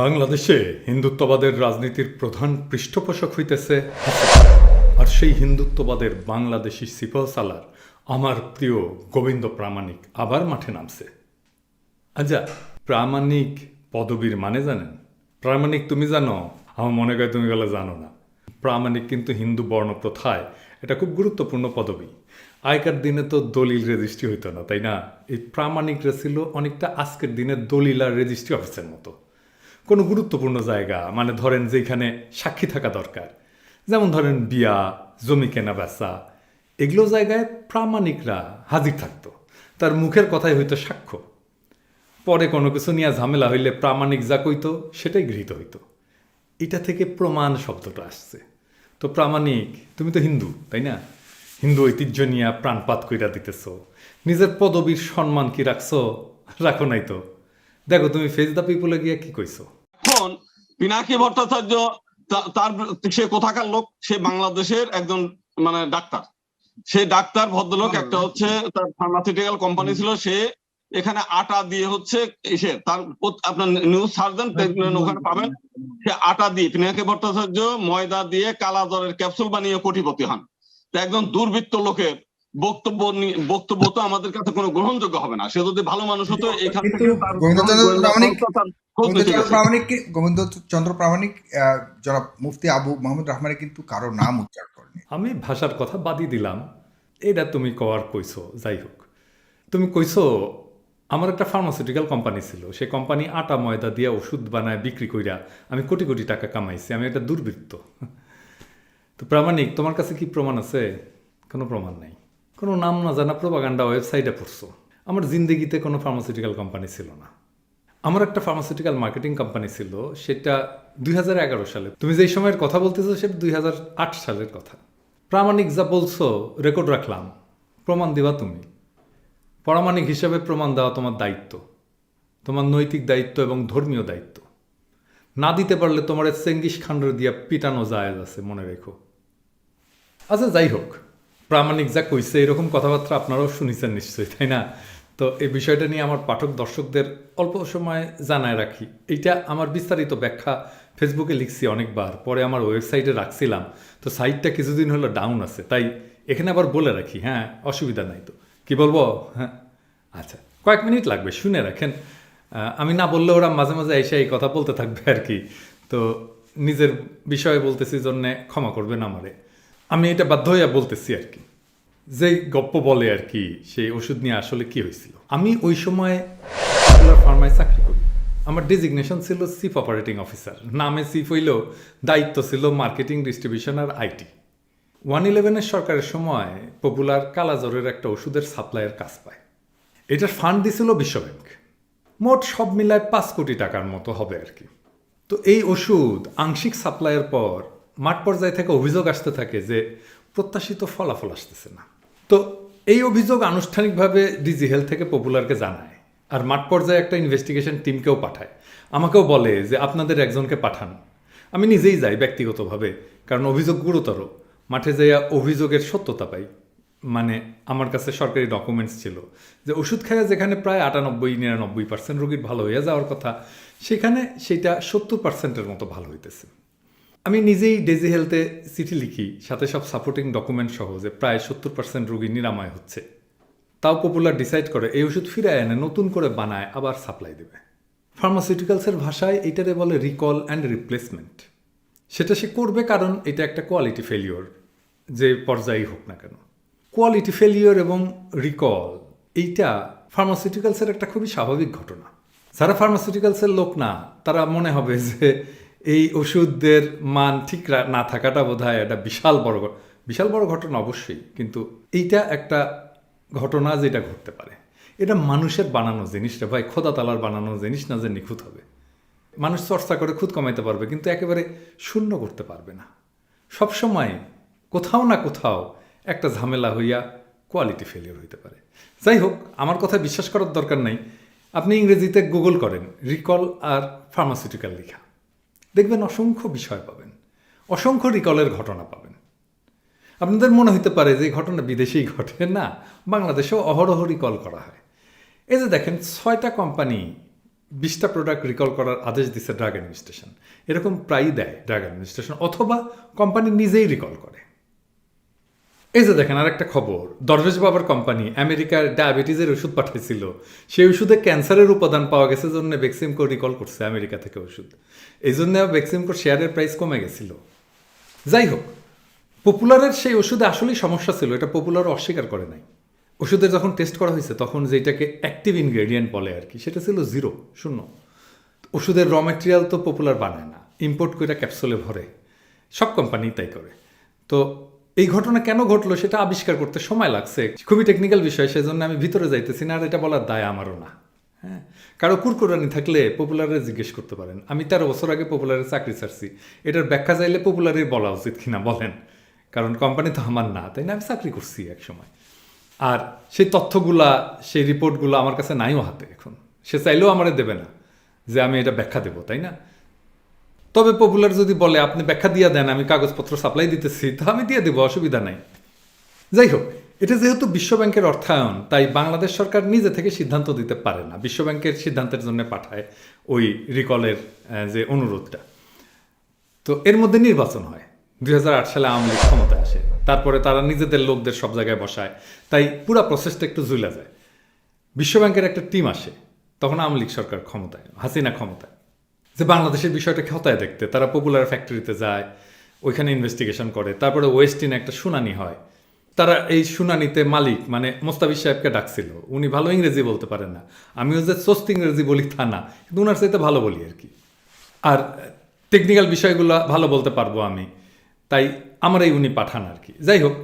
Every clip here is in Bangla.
বাংলাদেশে হিন্দুত্ববাদের রাজনীতির প্রধান পৃষ্ঠপোষক হইতেছে আর সেই হিন্দুত্ববাদের বাংলাদেশি সিপাহ সালার আমার প্রিয় গোবিন্দ প্রামাণিক আবার মাঠে নামছে। আচ্ছা প্রামাণিক পদবীর মানে জানেন? প্রামাণিক তুমি জানো? আমার মনে হয় তুমি গেলে জানো না। প্রামাণিক কিন্তু হিন্দু বর্ণ প্রথায় এটা খুব গুরুত্বপূর্ণ পদবী। আগেকার দিনে তো দলিল রেজিস্ট্রি হইতো না, তাই না? এই প্রামাণিকরা ছিল অনেকটা আজকের দিনে দলিল আর রেজিস্ট্রি অফিসের মতো। কোনো গুরুত্বপূর্ণ জায়গা মানে ধরেন যেখানে সাক্ষী থাকা দরকার। যেমন ধরেন বিয়া, জমি কেনা বেচা, এগুলো জায়গায় প্রামাণিকরা হাজির থাকতো। তার মুখের কথাই হইতো সাক্ষ্য। পরে কোনো কিছু নিয়ে ঝামেলা হইলে প্রামাণিক যা কইতো, সেটাই গৃহীত হইতো। এটা থেকে প্রমাণ শব্দটা আসছে। তো প্রামাণিক, তুমি তো হিন্দু, তাই না? হিন্দু ঐতিহ্য নিয়ে প্রাণপাত কইরা দিতেছ। নিজের পদবীর সম্মান কি রাখছো? রাখো নাই তো। দেখো, তুমি ফেস দ্য পিপুলে গিয়ে কি কইছো? এখন পিনাকি ভট্টাচার্য তার, সে কোথাকার লোক? সে বাংলাদেশের একজন মানে ডাক্তার। সে ডাক্তার, ভদ্রলোক, একটা হচ্ছে তার ফার্মাসিউটিক্যাল কোম্পানি ছিল, সে এখানে আটা দিয়ে হচ্ছে এসে তার আপনার নিউজ দেখবেন ওখানে পাবেন। সে আটা দিয়ে, পিনাকি ভট্টাচার্য ময়দা দিয়ে কালা জ্বরের ক্যাপসুল বানিয়ে কোটিপতি হন। একজন দুর্বৃত্ত লোকের বক্তব্য নিয়ে- বক্তব্য তো আমাদের কাছে কোনো গ্রহণযোগ্য হবে না। সে যদি ভালো মানুষ হতো এখান থেকে প্রামাণিক- জনাব মুফতি আবু মোহাম্মদ রহমানের কিন্তু কারও নাম উচ্চারণ করেনি। আমি ভাষার কথা বাদই দিলাম। এটা তুমি কওয়ার কইছো যাই হোক। তুমি কইছো আমার একটা ফার্মাসিউটিক্যাল কোম্পানি ছিল। সেই কোম্পানি আটা ময়দা দিয়ে ওষুধ বানায় বিক্রি কইরা আমি কোটি কোটি টাকা কামাইছি। আমি একটা দুর্বৃত্ত। তো প্রামাণিক তোমার কাছে কি প্রমাণ আছে? কোনো প্রমাণ নাই। কোনো নাম না জানা প্রোপাগান্ডা ওয়েবসাইটে পড়ছো। আমার জিন্দগিতে কোনো ফার্মাসিউটিক্যাল কোম্পানি ছিল না। আমার একটা ফার্মাসিউটিক্যাল মার্কেটিং কোম্পানি ছিল, সেটা দুই হাজার এগারো সালে। তুমি যেই সময়ের কথা বলতেছো সেটা দুই হাজার আট সালের কথা। প্রামাণিক যা বলছো রেকর্ড রাখলাম। প্রমাণ দিবা তুমি। প্রামাণিক হিসাবে প্রমাণ দেওয়া তোমার দায়িত্ব। তোমার নৈতিক দায়িত্ব এবং ধর্মীয় দায়িত্ব। না দিতে পারলে তোমার চেঙ্গিস খান্ডর দিয়া পিটানো যায় আছে, মনে রেখো। আচ্ছা যাই হোক। প্রামাণিক যা কইছে, এরকম কথাবার্তা আপনারাও শুনেছেন নিশ্চয়ই, তাই না? তো এই বিষয়টা নিয়ে আমার পাঠক দর্শকদের অল্প সময় জানায় রাখি। এইটা আমার বিস্তারিত ব্যাখ্যা ফেসবুকে লিখছি অনেকবার, পরে আমার ওয়েবসাইটে রাখছিলাম। তো সাইটটা কিছুদিন হলো ডাউন আছে, তাই এখানে আবার বলে রাখি হ্যাঁ অসুবিধা নাই তো। কি বলব? হ্যাঁ। আচ্ছা কয়েক মিনিট লাগবে, শুনে রাখেন। আমি না বললে ওরা মাঝে মাঝে এসে এই কথা বলতে থাকবে আর কি। তো নিজের বিষয়ে বলতেছি, জন্যে ক্ষমা করবেন আমারে। আমি এটা বাধ্য হইয়া বলতেছি আর কি। যে গপ্প বলে আর কি, সেই ওষুধ নিয়ে আসলে কি হয়েছিল? আমি ওই সময় ফার্মায় চাকরি করি। আমার ডেজিগনেশন ছিল চিফ অপারেটিং অফিসার নামে চিফ হইলেও দায়িত্ব ছিল মার্কেটিং ডিস্ট্রিবিউশন আর আইটি ওয়ান ইলেভেনের সরকারের সময় পপুলার কালাজ্বরের একটা ওষুধের সাপ্লাইয়ের কাজ পায়। এটার ফান্ড দিছিল বিশ্বব্যাংক। মোট সব মিলায় পাঁচ কোটি টাকার মতো হবে আর কি। তো এই ওষুধ আংশিক সাপ্লাইয়ের পর মাঠ পর্যায়ে থেকে অভিযোগ আসতে থাকে যে প্রত্যাশিত ফলাফল আসতেছে না। তো এই অভিযোগ আনুষ্ঠানিকভাবে ডিজি হেলথ থেকে পপুলারকে জানায় আর মাঠ পর্যায়ে একটা ইনভেস্টিগেশন টিমকেও পাঠায়। আমাকেও বলে যে আপনাদের একজনকে পাঠান। আমি নিজেই যাই ব্যক্তিগতভাবে, কারণ অভিযোগ গুরুতর। মাঠে যাইয়া অভিযোগের সত্যতা পাই। মানে আমার কাছে সরকারি ডকুমেন্টস ছিল যে ওষুধ খাইয়া যেখানে প্রায় আটানব্বই, নিরানব্বই পার্সেন্ট রোগীর ভালো হয়ে যাওয়ার কথা, সেখানে সেটা সত্তর পার্সেন্টের মতো ভালো হইতেছে। আমি নিজেই ডেজি হেলথে চিঠি লিখি, সাথে সব সাপোর্টিং ডকুমেন্ট সহ যে প্রায় সত্তর পার্সেন্ট রোগী নিরাময় হচ্ছে। তাও পপুলার ডিসাইড করে, এই ওষুধ ফিরে এনে নতুন করে বানায়, আবার সাপ্লাই দেবে। ফার্মাসিউটিক্যালসের ভাষায় এটারে বলে রিকল অ্যান্ড রিপ্লেসমেন্ট সেটা সে করবে কারণ এটা একটা কোয়ালিটি ফেলিওর যে পর্যায়েই হোক না কেন। কোয়ালিটি ফেলিওর এবং রিকল এইটা ফার্মাসিউটিক্যালসের একটা খুবই স্বাভাবিক ঘটনা। যারা ফার্মাসিউটিক্যালসের লোক না, তারা মনে হবে যে এই ওষুধদের মান ঠিক না থাকাটা বোধ হয় একটা বিশাল বড় বিশাল বড় ঘটনা অবশ্যই, কিন্তু এইটা একটা ঘটনা যেটা ঘটতে পারে। এটা মানুষের বানানো জিনিস রে ভাই, খোদা তালার বানানো জিনিস না যে নিখুঁত হবে। মানুষ চর্চা করে খুদ কমাইতে পারবে, কিন্তু একেবারে শূন্য করতে পারবে না। সবসময় কোথাও না কোথাও একটা ঝামেলা হইয়া কোয়ালিটি ফেলিওর হইতে পারে। যাই হোক, আমার কথা বিশ্বাস করার দরকার নাই। আপনি ইংরেজিতে গুগল করেন রিকল আর ফার্মাসিউটিক্যাল লেখা। দেখবেন অসংখ্য বিষয় পাবেন। অসংখ্য রিকলের ঘটনা পাবেন। আপনাদের মনে হতে পারে যে ঘটনা বিদেশেই ঘটে। না, বাংলাদেশেও অহরহ রিকল করা হয়। এই যে দেখেন, ছয়টা কোম্পানি বিশটা প্রোডাক্ট রিকল করার আদেশ দিচ্ছে ড্রাগ অ্যাডমিনিস্ট্রেশন এরকম প্রায়ই দেয় ড্রাগ অ্যাডমিনিস্ট্রেশন অথবা কোম্পানি নিজেই রিকল করে। এই যে দেখেন আরেকটা খবর। দরবেশ বাবার কোম্পানি আমেরিকার ডায়াবেটিসের ওষুধ পাঠাইছিল। সেই ওষুধে ক্যান্সারের উপাদান পাওয়া গেছে জন্য ভ্যাকসিমকো রিকল করছে আমেরিকা থেকে ওষুধ। এই জন্য ভ্যাকসিমকোর শেয়ারের প্রাইস কমে গেছিল। যাই হোক পপুলারের সেই ওষুধে আসলেই সমস্যা ছিল। এটা পপুলার অস্বীকার করে নাই। ওষুধের যখন টেস্ট করা হয়েছে, তখন যেটাকে অ্যাক্টিভ ইনগ্রেডিয়েন্ট বলে আর কি, সেটা ছিল জিরো শূন্য। ওষুধের র ম্যাটেরিয়াল তো পপুলার বানায় না। ইম্পোর্ট করে ক্যাপসুলে ভরে। সব কোম্পানি তাই করে। তো এই ঘটনা কেন ঘটলো সেটা আবিষ্কার করতে সময় লাগছে। খুবই টেকনিক্যাল বিষয়, সেজন্য আমি ভিতরে যাইতেছি না, আর এটা বলার দায় আমারও না। হ্যাঁ? কারও কুরকুরানি থাকলে পপুলারে জিজ্ঞেস করতে পারেন। আমি তেরো বছর আগে পপুলারে চাকরি ছাড়ছি। এটার ব্যাখ্যা চাইলে পপুলারই বলা উচিত কিনা বলেন। কারণ কোম্পানি তো আমার না, তাই না? আমি চাকরি করছি এক সময় আর সেই তথ্যগুলা, সেই রিপোর্টগুলো আমার কাছে নাইও হাতে এখন। সে চাইলেও আমারে দেবে না যে আমি এটা ব্যাখ্যা দেবো, তাই না? তবে পপুলার যদি বলে, আপনি ব্যাখ্যা দিয়ে দেন, আমি কাগজপত্র সাপ্লাই দিতেছি, তা আমি দিয়ে দেবো, অসুবিধা নাই। যাই হোক, এটা যেহেতু বিশ্বব্যাংকের অর্থায়ন, তাই বাংলাদেশ সরকার নিজে থেকে সিদ্ধান্ত দিতে পারে না। বিশ্বব্যাংকের সিদ্ধান্তের জন্য পাঠায় ওই রিকলের যে অনুরোধটা। তো এর মধ্যে নির্বাচন হয়। দুই হাজার আট সালে আওয়ামী লীগ ক্ষমতায় আসে। তারপরে তারা নিজেদের লোকদের সব জায়গায় বসায়। তাই পুরা প্রসেসটা একটু জুইলা যায়। বিশ্বব্যাংকের একটা টিম আসে, তখন আওয়ামী লীগ সরকার ক্ষমতায়, হাসিনা ক্ষমতায়। যে বাংলাদেশের বিষয়টা ক্ষতায় দেখতে, তারা পপুলার ফ্যাক্টরিতে যায়, ওইখানে ইনভেস্টিগেশন করে, তারপরে ওয়েস্টিনে একটা শুনানি হয়। তারা এই শুনানিতে মালিক মানে মোস্তাফিজ সাহেবকে ডাকছিল। উনি ভালো ইংরেজি বলতে পারেন না। আমিও যে সোস্ত ইংরেজি বলি তা না, কিন্তু ওনার চাইতে ভালো বলি আর কি। আর টেকনিক্যাল বিষয়গুলো ভালো বলতে পারব আমি। তাই আমারই উনি পাঠান আর কি। যাই হোক,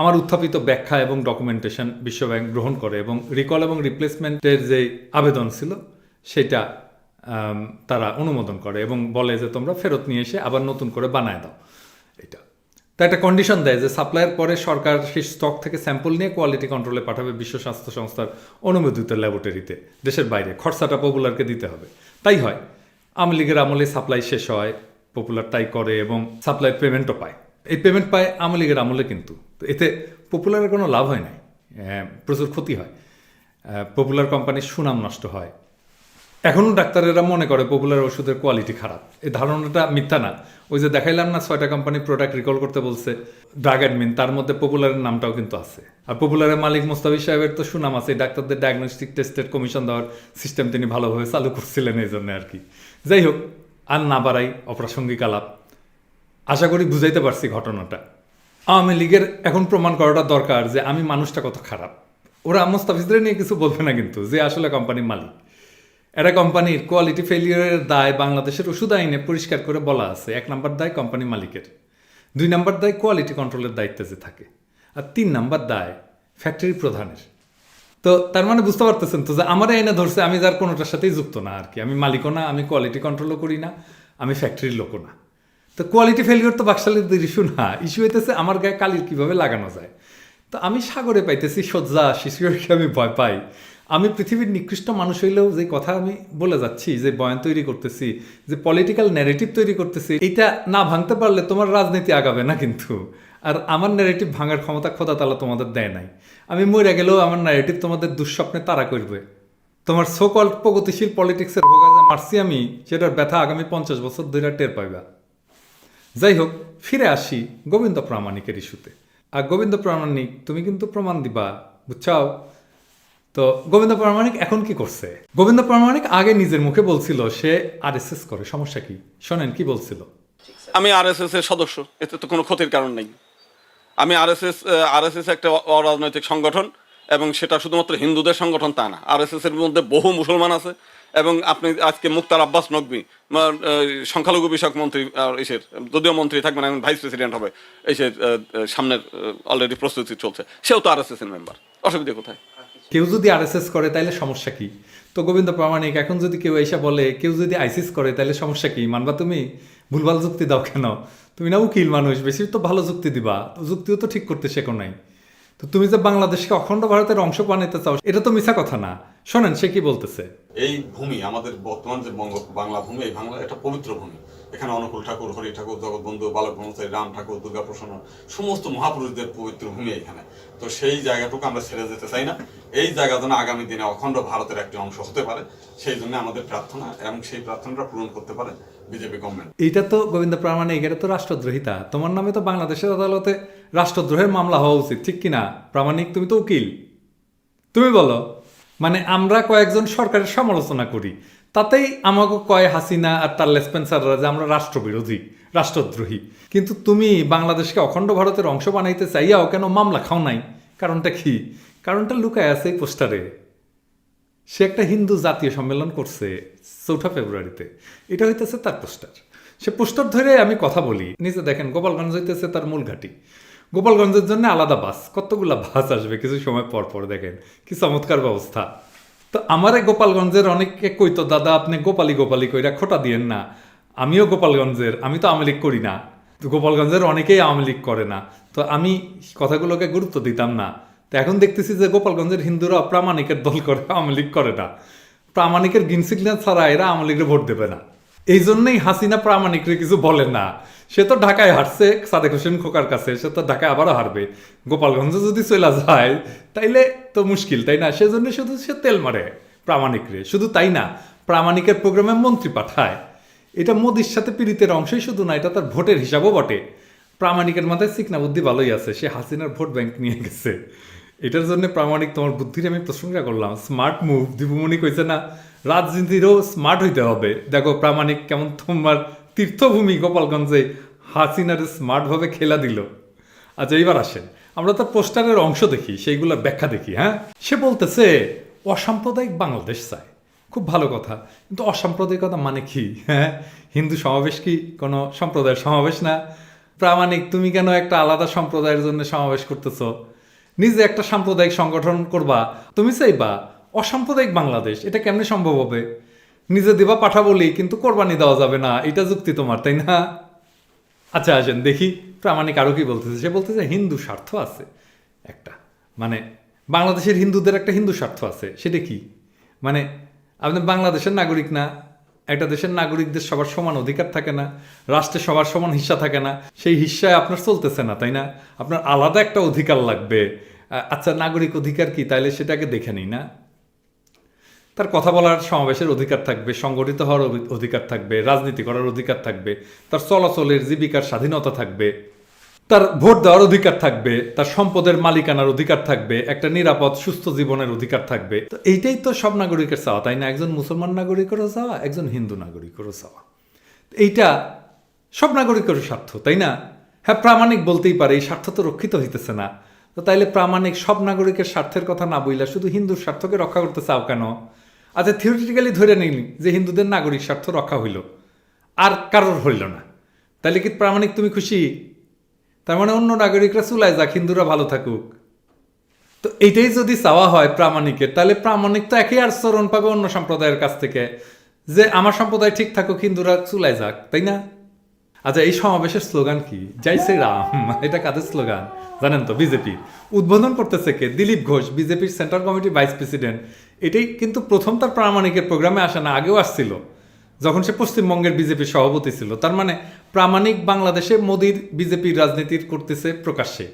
আমার উত্থাপিত ব্যাখ্যা এবং ডকুমেন্টেশন বিশ্বব্যাংক গ্রহণ করে এবং রিকল এবং রিপ্লেসমেন্টের যে আবেদন ছিল, সেটা তারা অনুমোদন করে এবং বলে যে তোমরা ফেরত নিয়ে এসে আবার নতুন করে বানায় দাও। এটা। তা একটা কন্ডিশন দেয় যে সাপ্লাইয়ের পরে সরকার সেই স্টক থেকে স্যাম্পল নিয়ে কোয়ালিটি কন্ট্রোলে পাঠাবে বিশ্ব স্বাস্থ্য সংস্থার অনুমোদিত ল্যাবরেটরিতে দেশের বাইরে। খরচাটা পপুলারকে দিতে হবে। তাই হয়। আওয়ামী লীগের আমলে সাপ্লাই শেষ হয় পপুলার তাই করে এবং সাপ্লাই পেমেন্টও পায়। এই পেমেন্ট পায় আওয়ামী লীগের আমলে কিন্তু। তো এতে পপুলারের কোনো লাভ হয় নাই। প্রচুর ক্ষতি হয়। পপুলার কোম্পানির সুনাম নষ্ট হয়। এখনও ডাক্তারেরা মনে করে পপুলার ওষুধের কোয়ালিটি খারাপ। এই ধারণাটা মিথ্যা না। ওই যে দেখাইলাম না, ছয়টা কোম্পানি প্রোডাক্ট রিকল করতে বলছে ড্রাগ অ্যাডমিন তার মধ্যে পপুলারের নামটাও কিন্তু আছে। আর পপুলারের মালিক মোস্তাফিজ সাহেবের তো সুনাম আছে ডাক্তারদের ডায়াগনস্টিক টেস্টের কমিশন দেওয়ার সিস্টেম তিনি ভালোভাবে চালু করছিলেন এই জন্য আর কি। যাই হোক, আর না বাড়াই অপ্রাসঙ্গিক আলাপ। আশা করি বুঝাইতে পারছি ঘটনাটা। আওয়ামী লীগের এখন প্রমাণ করাটা দরকার যে আমি মানুষটা কত খারাপ। ওরা মোস্তাফিজদের নিয়ে কিছু বলবে না কিন্তু, যে আসলে কোম্পানির মালিক। এরা কোম্পানির কোয়ালিটি ফেলিয়ারের দায় বাংলাদেশের ওষুধ আইনে পরিষ্কার করে বলা আছে। এক নম্বর দায় কোম্পানি মালিকের। দুই নম্বর দায় কোয়ালিটি কন্ট্রোলের দায়িত্বে যে থাকে। আর তিন নম্বর দায় ফ্যাক্টরি প্রধানের। তো তার মানে বুঝতে পারতেছেন তো যে আমার আইনে ধরছে, আমি যার কোনোটার সাথেই যুক্ত না আর কি। আমি মালিকও না, আমি কোয়ালিটি কন্ট্রোলও করি না, আমি ফ্যাক্টরির লোকও না। তো কোয়ালিটি ফেলিওর তো বাকশালীদের ইস্যু না। ইস্যু হইতেছে আমার গায়ে কালির কীভাবে লাগানো যায়। তো আমি সাগরে পাইতেছি সজ্জা শিশুকে আমি ভয় পাই। আমি পৃথিবীর নিকৃষ্ট মানুষ হইলেও যে কথা আমি বলে যাচ্ছি, যে বয়ান তৈরি করতেছি, যে পলিটিক্যাল ন্যারেটিভ তৈরি করতেছি এটা না ভাঙতে পারলে তোমার রাজনীতি আগাবে না কিন্তু। আর আমার ন্যারেটিভ ভাঙার ক্ষমতা খোদা তালা তোমাদের দেয় নাই। আমি মরে গেলেও আমার ন্যারেটিভ তোমাদের দুঃস্বপ্নে তারা করবে। তোমার সোকল প্রগতিশীল পলিটিক্সের হোক যে মারছি আমি, সেটার ব্যথা আগামী পঞ্চাশ বছর ধরে টের পাইবা। যাই হোক, ফিরে আসি গোবিন্দ প্রামাণিকের ইস্যুতে। আর গোবিন্দ প্রামাণিক, তুমি কিন্তু প্রমাণ দিবা, বুঝছাও? তো গোবিন্দ প্রামাণিক এখন কি করছে? গোবিন্দ প্রামাণিক আগে নিজের মুখে বলছিল, সে আরএসএস করে। সমস্যা কি? শোনেন, কি বলছিল? আমি আরএসএস এর সদস্য, এতে তো কোনো ক্ষতির কারণ নেই। আমি আরএসএস আরএসএস একটা অরাজনৈতিক সংগঠন, এবং সেটা শুধুমাত্র হিন্দুদের সংগঠন তা না। আরএসএস এর মধ্যে বহু মুসলমান আছে, এবং আপনি আজকে মুক্তার আব্বাস নকবি সংখ্যালঘু বিষয়ক মন্ত্রী এসের যদিও মন্ত্রী থাকবে না ভাইস প্রেসিডেন্ট হবে এসে সামনের অলরেডি প্রস্তুতি চলছে। সেও তো আরএসএস এর মেম্বার অসুবিধা কোথায়? কেউ যদি আরএসএস করে তাহলে সমস্যা কি? তো গোবিন্দ প্রামাণিক, এখন যদি কেউ এসে বলে, কেউ যদি আইসিস করে তাহলে সমস্যা কি? মানবা তুমি? ভুলভাল যুক্তি দাও কেন? তুমি না উকিল মানুষ, বেশি তো ভালো যুক্তি দিবা। যুক্তিও তো ঠিক করতে শেখো নাই। তো তুমি যে বাংলাদেশকে অখণ্ড ভারতের অংশ বানাইতে চাও, এটা তো মিছা কথা না। শোনেন, সে কি বলতেছে? এই ভূমি, আমাদের বর্তমান যে বঙ্গ, বাংলা ভূমি, এই বাংলা একটা পবিত্র ভূমি। এখানে অনুকূল ঠাকুর, হরি ঠাকুর, জগৎবন্ধু, বালক ব্রহ্মচারী রাম ঠাকুর, দুর্গা প্রসন্ন, সমস্ত মহাপুরুষদের পবিত্র ভূমি এখানে তো সেই জায়গাটুকু আমরা ছেড়ে যেতে চাই না। এই জায়গা যেন আগামী দিনে অখণ্ড ভারতের একটি অংশ হতে পারে, সেই জন্য আমাদের প্রার্থনা এবং সেই প্রার্থনাটা পূরণ করতে পারে বিজেপি গভর্নমেন্ট এইটা তো গোবিন্দ প্রামাণিক, এটা তো রাষ্ট্রদ্রোহিতা। তোমার নামে তো বাংলাদেশের আদালতে রাষ্ট্রদ্রোহের মামলা হওয়া উচিত, ঠিক কিনা? প্রামাণিক, তুমি তো উকিল। তুমি বলো মানে আমরা কয়েকজন সরকারের সমালোচনা করি, তাতেই আমাকে কয় হাসিনা আর তার লেসপেন্সাররা যে আমরা রাষ্ট্রবিরোধী। রাষ্ট্রদ্রোহী। কিন্তু তুমি বাংলাদেশকে অখণ্ড ভারতের অংশ বানাইতে চাইয়াও কেন মামলা খাও নাই? কারণটা কি? কারণটা লুকায় আছে এই পোস্টারে। সে একটা হিন্দু জাতীয় সম্মেলন করছে চৌঠা ফেব্রুয়ারিতে। এটা হইতেছে তার পোস্টার। সে পোস্টার ধরে আমি কথা বলি। নিজে দেখেন, গোপালগঞ্জ হইতেছে তার মূল ঘাঁটি। গোপালগঞ্জের জন্য আলাদা বাস, কতগুলা বাস আসবে কিছু সময় পর পর দেখেন, কি চমৎকার ব্যবস্থা। তো আমারে গোপালগঞ্জের অনেককে কইতো, দাদা, আপনি গোপালি গোপালি কইরা খোটা দিয়েন না। আমিও গোপালগঞ্জের, আমি তো আওয়ামী করি না। তো গোপালগঞ্জের অনেকেই আওয়ামী লীগ করে না। তো আমি কথাগুলোকে গুরুত্ব দিতাম না। তো এখন দেখতেছি যে গোপালগঞ্জের হিন্দুরা প্রামাণিকের দল করে, আওয়ামী লীগ করে না। প্রামাণিকের গ্রিন সিগন্যাল ছাড়া এরা আওয়ামী লীগের ভোট দেবে না। এই জন্যই হাসিনা প্রামাণিকরে কিছু বলে না। সে তো ঢাকায় হারছে, সাদেক হোসেন খোকার কাছে, সে তো ঢাকায় আবারও হারবে। গোপালগঞ্জে যদি চলে যায়, তাইলে তো মুশকিল, তাই না? সেজন্য শুধু সে তেল মারে প্রামাণিকরে। শুধু তাই না, প্রামাণিকের প্রোগ্রামে মন্ত্রী পাঠায়। এটা মোদির সাথে পীড়িতের অংশই শুধু না, এটা তার ভোটের হিসাবও বটে। প্রামাণিকের মাথায় চিকনা বুদ্ধি ভালোই আছে, সে হাসিনার ভোট ব্যাংক নিয়ে গেছে। এটার জন্য প্রামাণিক তোমার বুদ্ধির আমি প্রশংসা করলাম। স্মার্ট মুভ দীপুমণি কইছে না, রাজনীতিরও স্মার্ট হইতে হবে। দেখো প্রামাণিক কেমন তোমার তীর্থভূমি গোপালগঞ্জে হাসিনার স্মার্টভাবে খেলা দিল। আচ্ছা এইবার আসেন। আমরা তো পোস্টারের অংশ দেখি সেইগুলোর ব্যাখ্যা দেখি হ্যাঁ? সে বলতেছে, অসাম্প্রদায়িক বাংলাদেশ চায়। খুব ভালো কথা। কিন্তু অসাম্প্রদায়িকতা মানে কি? হ্যাঁ? হিন্দু সমাবেশ কি কোনো সম্প্রদায়ের সমাবেশ না? প্রামাণিক, তুমি কেন একটা আলাদা সম্প্রদায়ের জন্য সমাবেশ করতেছো? নিজে একটা সাম্প্রদায়িক সংগঠন করবা, তুমি চাইবা অসাম্প্রদায়িক বাংলাদেশ, এটা কেমনে সম্ভব হবে? নিজে দিবা পাঠা বলি কিন্তু কোরবানি দেওয়া যাবে না, এটা যুক্তি তোমার, তাই না? আচ্ছা আসেন, দেখি প্রামাণিক আরও কি বলতেছে? সে বলতেছে, হিন্দু স্বার্থ আছে। একটা মানে বাংলাদেশের হিন্দুদের একটা হিন্দু স্বার্থ আছে, সেটা কি? মানে আপনি বাংলাদেশের নাগরিক না, একটা দেশের নাগরিকদের সবার সমান অধিকার থাকে না, রাষ্ট্রে সবার সমান হিস্সা থাকে না, সেই হিস্সায় আপনার চলতেছে না, তাই না? আপনার আলাদা একটা অধিকার লাগবে। আচ্ছা নাগরিক অধিকার কি? তাইলে সেটাকে দেখে নিই, না? তার কথা বলার সমাবেশের অধিকার থাকবে, সংগঠিত হওয়ার অধি- অধিকার থাকবে, রাজনীতি করার অধিকার থাকবে, তার চলাচলের জীবিকার স্বাধীনতা থাকবে। তার ভোট দেওয়ার অধিকার থাকবে, তার সম্পদের মালিকানার অধিকার থাকবে, একটা নিরাপদ, সুস্থ জীবনের অধিকার থাকবে। তো এইটাই তো সব নাগরিকের চাওয়া, তাই না? একজন মুসলমান নাগরিকেরও চাওয়া, একজন হিন্দু নাগরিকেরও চাওয়া। এইটা সব নাগরিকেরও স্বার্থ, তাই না? হ্যাঁ প্রামাণিক বলতেই পারে, এই স্বার্থ তো রক্ষিত হইতেছে না। তো তাইলে প্রামাণিক সব নাগরিকের স্বার্থের কথা না বইলা শুধু হিন্দুর স্বার্থকে রক্ষা করতে চাও কেন? আচ্ছা থিওরিটিক্যালি ধরে নিলি যে হিন্দুদের নাগরিক স্বার্থ রক্ষা হইল, আর কারোর হইল না। তাইলে কি প্রামাণিক তুমি খুশি? তার মানে অন্য নাগরিকরা চুলায় যাক, হিন্দুরা ভালো থাকুক। তো এইটাই যদি চাওয়া হয় প্রামাণিকের, তাহলে প্রামাণিক তো একই আচরণ পাবে অন্য সম্প্রদায়ের কাছ থেকে, যে আমার সম্প্রদায় ঠিক থাকুক, হিন্দুরা চুলায় যাক, তাই না? আচ্ছা এই সমাবেশের স্লোগান কি? জয় রাম এটা কাদের স্লোগান? জানেন তো, বিজেপি। উদ্বোধন করতেছে কে? দিলীপ ঘোষ, বিজেপির সেন্ট্রাল কমিটি ভাইস প্রেসিডেন্ট। এটাই কিন্তু প্রথম তার প্রামাণিকের প্রোগ্রামে আসে না, আগেও আসছিল। যখন সে পশ্চিমবঙ্গের বিজেপির সভাপতি ছিল, তার মানে প্রামাণিক বাংলাদেশে মোদির বিজেপির রাজনীতির করতেছে প্রকাশ্যে।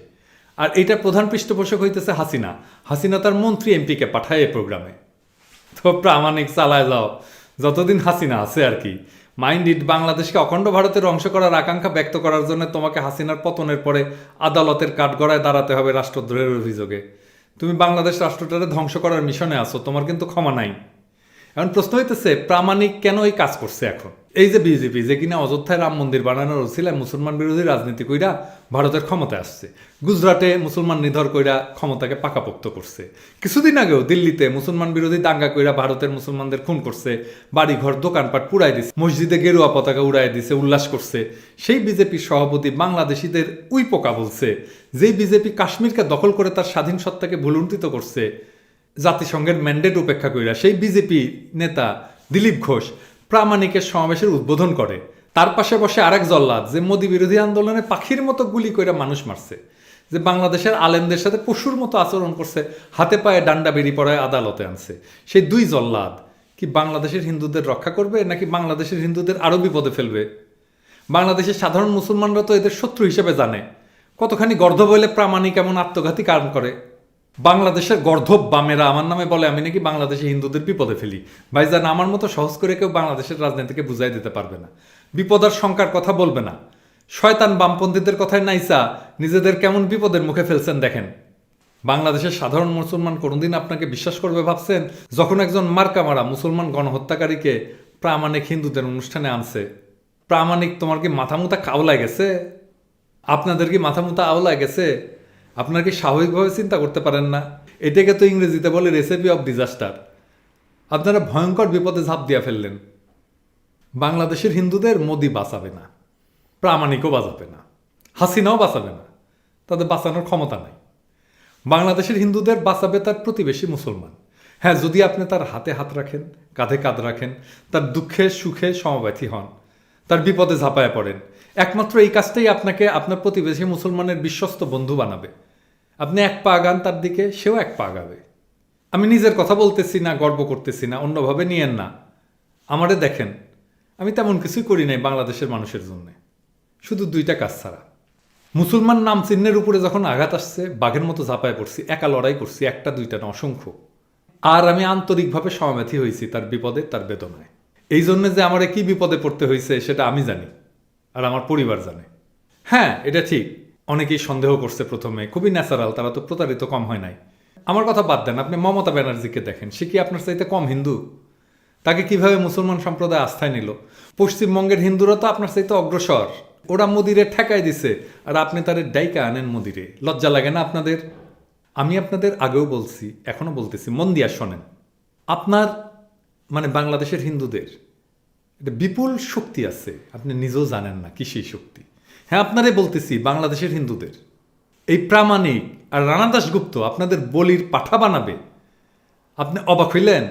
আর এটা প্রধান পৃষ্ঠপোষক হইতেছে হাসিনা। হাসিনা তার মন্ত্রী এমপিকে পাঠায় এই প্রোগ্রামে। তো প্রামাণিক চালায় যাও। যতদিন হাসিনা আছে আর কি। মাইন্ড ইট, বাংলাদেশকে অখণ্ড ভারতের অংশ করার আকাঙ্ক্ষা ব্যক্ত করার জন্য তোমাকে হাসিনার পতনের পরে আদালতের কাঠগড়ায় দাঁড়াতে হবে রাষ্ট্রদ্রোহের অভিযোগে। তুমি বাংলাদেশ রাষ্ট্রটারে ধ্বংস করার মিশনে আছো, তোমার কিন্তু ক্ষমা নাই। এখন প্রশ্ন হইতেছে, প্রামাণিক কেন এই কাজ করছে এখন? এই যে বিজেপি, যে কিনা অযোধ্যায় রাম মন্দির বানানোর ওসিলায় মুসলমান বিরোধী রাজনীতি কইরা ভারতের ক্ষমতায় আসছে। গুজরাটে মুসলমান নিধর কইরা ক্ষমতাকে পাকাপোক্ত করছে। কিছুদিন আগেও দিল্লিতে মুসলমান বিরোধী দাঙ্গা কইরা ভারতের মুসলমানদের খুন করছে। বাড়িঘর, দোকানপাট পুড়াই দিছে, মসজিদে গেরুয়া পতাকা উড়াই দিছে, উল্লাস করছে। সেই বিজেপির সভাপতি বাংলাদেশিদের উই পোকা বলছে, যেই বিজেপি কাশ্মীরকে দখল করে তার স্বাধীন সত্তাকে ভুলুণ্ঠিত করছে। জাতিসংঘের ম্যান্ডেট উপেক্ষা কইরা সেই বিজেপি নেতা দিলীপ ঘোষ প্রামাণিকের সমাবেশের উদ্বোধন করে। তার পাশে বসে আরেক জল্লাদ যে মোদী বিরোধী আন্দোলনে পাখির মতো গুলি কইরা মানুষ মারছে, যে বাংলাদেশের আলেমদের সাথে পশুর মতো আচরণ করছে, হাতে পায়ে ডান্ডা বেরিয়ে পড়ায় আদালতে আনছে। সেই দুই জল্লাদ কি বাংলাদেশের হিন্দুদের রক্ষা করবে, নাকি বাংলাদেশের হিন্দুদের আরও বিপদে ফেলবে? বাংলাদেশের সাধারণ মুসলমানরা তো এদের শত্রু হিসেবে জানে। কতখানি গর্ধ বলে প্রামাণিক এমন আত্মঘাতী কারণ করে? বাংলাদেশের গর্ধব বামেরা, আমার নামে বলে আমি নাকি বাংলাদেশে হিন্দুদের বিপদে ফেলি। ভাইজান, আমার মতো সহজ করে কেউ বাংলাদেশের রাজনীতিকে বুঝাই দিতে পারবে না। বিপদ আর শঙ্কার কথা বলবে না। শয়তান বামপন্থীদের কথায় নাইসা, নিজেদের কেমন বিপদের মুখে ফেলছেন দেখেন। বাংলাদেশের সাধারণ মুসলমান কোনোদিন আপনাকে বিশ্বাস করবে ভাবছেন, যখন একজন মার্কা মারা মুসলমান গণহত্যাকারীকে প্রামাণিক হিন্দুদের অনুষ্ঠানে আনছে। প্রামাণিক তোমার কি মাথা মুথা কাওলায় গেছে? আপনাদের কি মাথা মুথা আওলায় গেছে? আপনার কি স্বাভাবিকভাবে চিন্তা করতে পারেন না? এটাকে তো ইংরেজিতে বলে রেসিপি অফ ডিজাস্টার আপনারা ভয়ঙ্কর বিপদে ঝাঁপ দিয়া ফেললেন। বাংলাদেশের হিন্দুদের মোদি বাঁচাবে না, প্রামাণিকও বাঁচাবে না, হাসিনাও বাঁচাবে না, তাদের বাঁচানোর ক্ষমতা নাই। বাংলাদেশের হিন্দুদের বাঁচাবে তার প্রতিবেশী মুসলমান। হ্যাঁ যদি আপনি তার হাতে হাত রাখেন, কাঁধে কাঁধ রাখেন, তার দুঃখে সুখে সমব্যথী হন, তার বিপদে ঝাঁপায় পড়েন, একমাত্র এই কাজটাই আপনাকে আপনার প্রতিবেশী মুসলমানের বিশ্বস্ত বন্ধু বানাবে। আপনি এক পা আগান তার দিকে, সেও এক পা আগাবে। আমি নিজের কথা বলতেছি না, গর্ব করতেছি না, অন্যভাবে নিয়েন না। আমারে দেখেন, আমি তেমন কিছুই করি নাই বাংলাদেশের মানুষের জন্য। শুধু দুইটা কাজ ছাড়া। মুসলমান নাম চিহ্নের উপরে যখন আঘাত আসছে, বাঘের মতো ঝাঁপায় পড়ছি, একা লড়াই করছি, একটা, দুইটা না, অসংখ্য। আর আমি আন্তরিকভাবে সমাবেথী হয়েছি তার বিপদে, তার বেদনায়। এই জন্য যে আমার কি বিপদে পড়তে হয়েছে সেটা আমি জানি, আর আমার পরিবার জানে। হ্যাঁ এটা ঠিক। অনেকেই সন্দেহ করছে প্রথমে। খুবই ন্যাচারাল তারা তো প্রতারিত কম হয় নাই। আমার কথা বাদ দেন, আপনি মমতা ব্যানার্জিকে দেখেন, সে কি আপনার চাইতে কম হিন্দু? তাকে কীভাবে মুসলমান সম্প্রদায় আস্থায় নিল? পশ্চিমবঙ্গের হিন্দুরা তো আপনার চাইতে অগ্রসর। ওরা মদিরে ঠেকায় দিছে, আর আপনি তাদের ডাইকা আনেন মদিরে। লজ্জা লাগে না আপনাদের? আমি আপনাদের আগেও বলছি এখনও বলতেছি, মন দিয়া শোনেন। আপনার মানে বাংলাদেশের হিন্দুদের এটা বিপুল শক্তি আছে, আপনি নিজেও জানেন না কি সেই শক্তি। হ্যাঁ আপনারে বলতেছি, বাংলাদেশের হিন্দুদের। এই প্রামাণিক আর রানা দাশগুপ্ত আপনাদের বলির পাঠা বানাবে। আপনি অবাক হইলেন?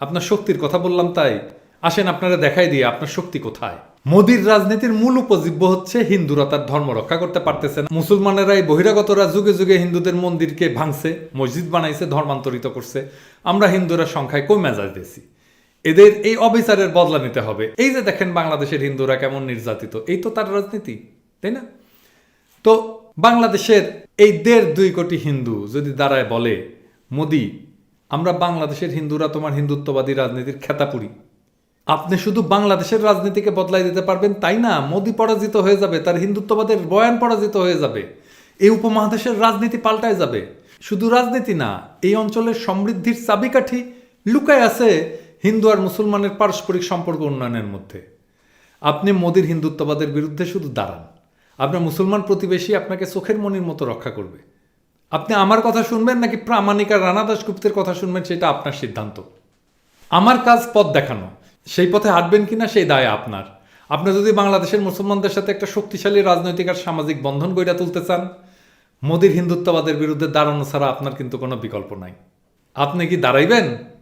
আপনার শক্তির কথা বললাম তাই। আসেন, আপনারা দেখাই দিয়ে আপনার শক্তি কোথায়। মোদির রাজনীতির মূল উপজীব্য হচ্ছে হিন্দুরা তার ধর্ম রক্ষা করতে পারতেছে না। বহিরাগতরা যুগে যুগে হিন্দুদের মন্দিরকে ভাঙছে, মসজিদ বানাইছে, ধর্মান্তরিত করছে। আমরা হিন্দুরা সংখ্যায় কমে যাইতেছি এদের এই অবিচারের বদলা নিতে হবে। এই যে দেখেন, বাংলাদেশের হিন্দুরা কেমন নির্যাতিত। এই তো তার রাজনীতি। তাই না? তো বাংলাদেশের এই দেড় দুই কোটি হিন্দু যদি দাঁড়ায় বলে, মোদি, আমরা বাংলাদেশের হিন্দুরা তোমার হিন্দুত্ববাদী রাজনীতির খেতাপুরি। আপনি শুধু বাংলাদেশের রাজনীতিকে বদলাই দিতে পারবেন, তাই না? মোদি পরাজিত হয়ে যাবে, তার হিন্দুত্ববাদের বয়ান পরাজিত হয়ে যাবে। এই উপমহাদেশের রাজনীতি পাল্টায় যাবে। শুধু রাজনীতি না, এই অঞ্চলের সমৃদ্ধির চাবিকাঠি লুকায় আছে হিন্দু আর মুসলমানের পারস্পরিক সম্পর্ক উন্নয়নের মধ্যে। আপনি মোদির হিন্দুত্ববাদের বিরুদ্ধে শুধু দাঁড়ান। আপনার মুসলমান প্রতিবেশী আপনাকে চোখের মনির মতো রক্ষা করবে। আপনি আমার কথা শুনবেন নাকি প্রামাণিক আর রানা দাসগুপ্তের কথা শুনবেন সেটা আপনার সিদ্ধান্ত। আমার কাজ পথ দেখানো। সেই পথে হাঁটবেন কিনা সেই দায় আপনার। আপনি যদি বাংলাদেশের মুসলমানদের সাথে একটা শক্তিশালী রাজনৈতিক আর সামাজিক বন্ধন গড়ে তুলতে চান, মোদির হিন্দুত্ববাদের বিরুদ্ধে দাঁড়ানো ছাড়া আপনার কিন্তু কোনো বিকল্প নাই। আপনি কি দাঁড়াইবেন?